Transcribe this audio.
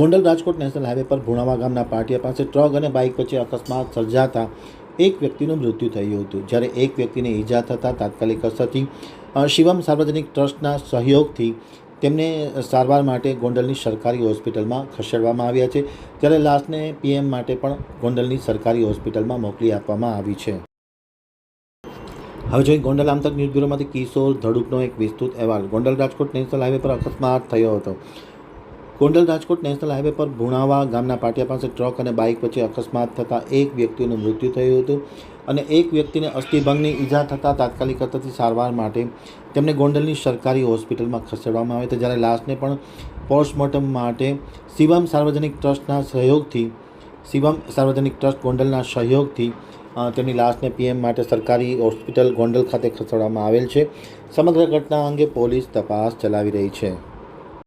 Gondal Rajkot national highway પર ભુણાવા ગામના પાટિયા પાસે ટ્રક અને બાઇક વચ્ચે અકસ્માત સર્જાતા એક વ્યક્તિનું મૃત્યુ થયું હતું. જ્યારે એક વ્યક્તિને ઈજા થતાં તાત્કાલિક અસરથી શિવમ સાર્વજનિક ટ્રસ્ટના સહયોગથી તેમને સારવાર માટે ગોંડલની સરકારી હોસ્પિટલમાં ખસેડવામાં આવ્યા છે. ત્યારે લાશને પીએમ માટે પણ ગોંડલની સરકારી હોસ્પિટલમાં મોકલી આપવામાં આવી છે. હવે જોઈએ ગોંડલ આમતક ન્યૂઝ બ્યુરોમાંથી કિશોર ધડુકનો એક વિસ્તૃત અહેવાલ. ગોંડલ રાજકોટ નેશનલ હાઈવે પર અકસ્માત થયો હતો. ગોંડલ રાજકોટ નેશનલ હાઈવે પર ભુણાવા ગામના પાટિયા પાસે ટ્રક અને બાઇક વચ્ચે અકસ્માત થતાં એક વ્યક્તિનું મૃત્યુ થયું હતું અને એક વ્યક્તિને અસ્થિભંગની ઈજા થતાં તાત્કાલિક અસરથી સારવાર માટે તેમને ગોંડલની સરકારી હોસ્પિટલમાં ખસેડવામાં આવે તો જ્યારે લાશને પણ પોસ્ટમોર્ટમ માટે શિવમ સાર્વજનિક ટ્રસ્ટના સહયોગથી, શિવમ સાર્વજનિક ટ્રસ્ટ ગોંડલના સહયોગથી તેમની લાશને પીએમ માટે સરકારી હોસ્પિટલ ગોંડલ ખાતે ખસેડવામાં આવેલ છે. સમગ્ર ઘટના અંગે પોલીસ તપાસ ચલાવી રહી છે.